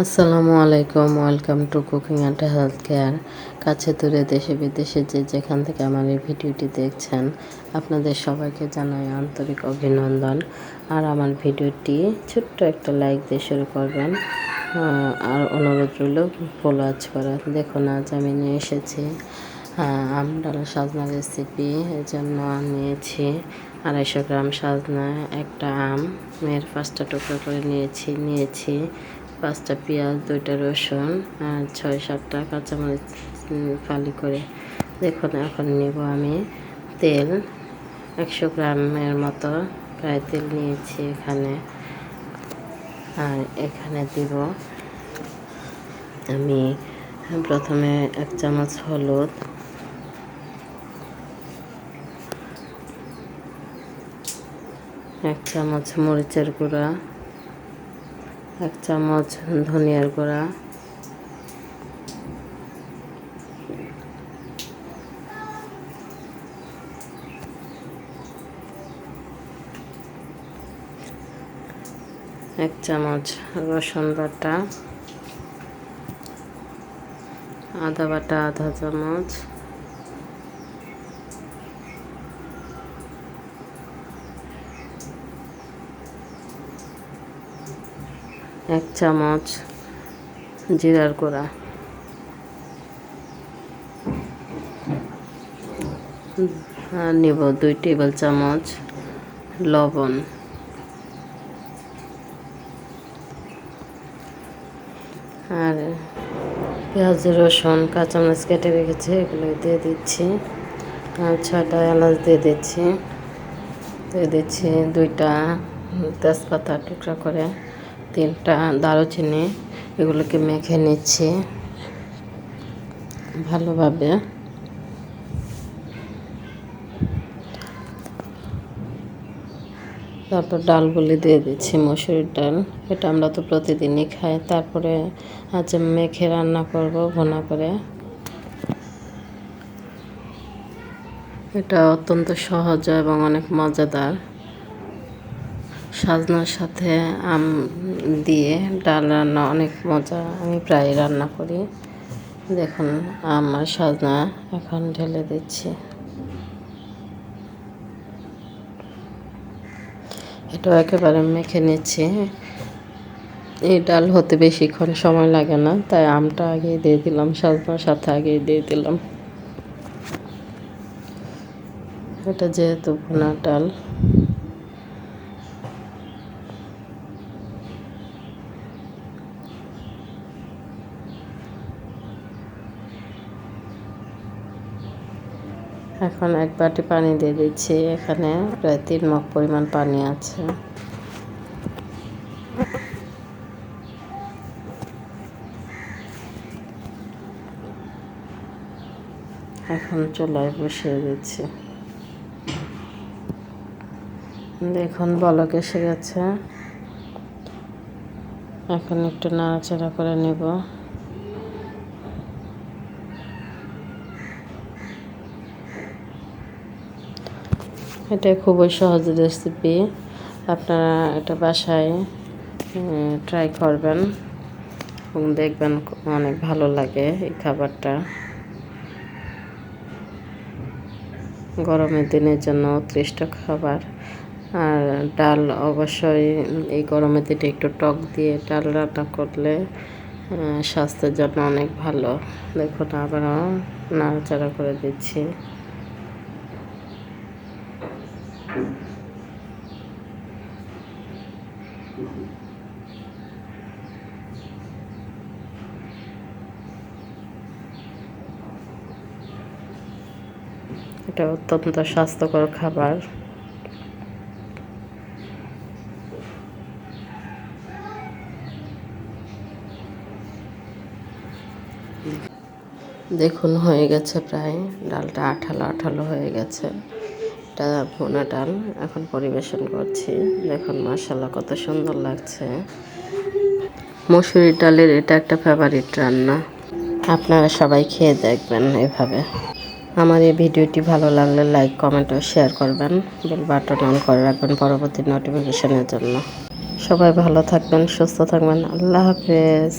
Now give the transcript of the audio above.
আসসালামু আলাইকুম, welcome to cooking and health care. কাছে দূরে দেশে বিদেশে যে যেখান থেকে আমার এই ভিডিওটি দেখছেন, আপনাদের সবাইকে জানাই আন্তরিক অভিনন্দন। আর আমার ভিডিওটি ছোট্ট একটা লাইক দিয়ে শুরু করবেন। আর অনুরোধ রইল ফলো আজ করা দেখুন, আজ আমি নিয়ে এসেছি আমডালা সাজনা রেসিপি এর জন্য নিয়েছি আড়াইশো গ্রাম সাজনা একটা আম। মেয়ের পাঁচটা টুকরো করে নিয়েছি নিয়েছি পাঁচটা পেঁয়াজ, দুইটা রসুন, আর ছয় সাতটা কাঁচামরিচ ফালি করে। দেখুন, এখন নেব আমি তেল। একশো গ্রামের মতো প্রায় তেল নিয়েছি এখানে। আর এখানে দিব আমি প্রথমে এক চামচ হলুদ। এক চামচ মরিচের গুঁড়া। এক চামচ ধনিয়ার গুঁড়া। এক চামচ রসুন বাটা। আদা বাটা আধা চামচ। এক চামচ জিরার গুঁড়া। আর নিব দুই টেবিল চামচ লবণ। আর পেঁয়াজ, রসুন, কাঁচামরিচ কেটে রেখেছি এগুলো দিয়ে দিচ্ছি। আর ছটা এলাচ দিয়ে দিচ্ছি। দিয়ে দিচ্ছি দুইটা তেজপাতা টুকরা করে। তিনটা দারুচিনি এগুলোকে মেখে নিচ্ছি ভালোভাবে। তারপর ডালগুলি দিয়ে দিচ্ছি মসুরির ডাল, এটা আমরা তো প্রতিদিনই খাই। তারপরে আজ মেখে রান্না করব ভোনা করে। এটা অত্যন্ত সহজ এবং অনেক মজাদার। সাজনার সাথে আম দিয়ে ডাল রান্না অনেক মজা। আমি প্রায় রান্না করি। দেখুন আম সাজনা এখন ঢেলে দিচ্ছি। এটাও একেবারে মেখে নিচ্ছি। এই ডাল হতে বেশিক্ষণ সময় লাগে না, তাই আমটা আগে দিয়ে দিলাম, সাজনার সাথে আগে দিয়ে দিলাম। এটা যেহেতু ভুনা ডাল। এখন এক বাটি পানি দিয়ে দিচ্ছি। এখানে প্রায় তিন মগ পরিমাণ পানি আছে। এখন চুলায় বসিয়ে দিচ্ছি। দেখুন, বলক এসে গেছে। এখন একটু নাড়াচাড়া করে নেব। এটা খুবই সহজ রেসিপি আপনারা এটা বাসায় ট্রাই করবেন এবং দেখবেন অনেক ভালো লাগে এই খাবারটা। গরমের দিনের জন্য উৎকৃষ্ট খাবার। আর ডাল অবশ্যই এই গরমের দিনে একটু টক দিয়ে ডাল রান্না করলে স্বাস্থ্যের জন্য অনেক ভালো। দেখুন, আবারও নাড়াচাড়া করে দিচ্ছি। এটা অত্যন্ত স্বাস্থ্যকর খাবার। দেখুন হয়ে গেছে প্রায়। ডালটা আঠালো আঠালো হয়ে গেছে। এটা ভুনা ডাল এখন পরিবেশন করছি। দেখুন মাসাল্লাহ কত সুন্দর লাগছে। মসুরির ডালের এটা একটা ফেভারিট রান্না। আপনারা সবাই খেয়ে দেখবেন এভাবে। আমার এই ভিডিওটি ভালো লাগলে লাইক কমেন্ট ও শেয়ার করবেন। বেল বাটন অন করে রাখবেন পরবর্তী নোটিফিকেশনের জন্য। সবাই ভালো থাকবেন, সুস্থ থাকবেন। আল্লাহ হাফেজ।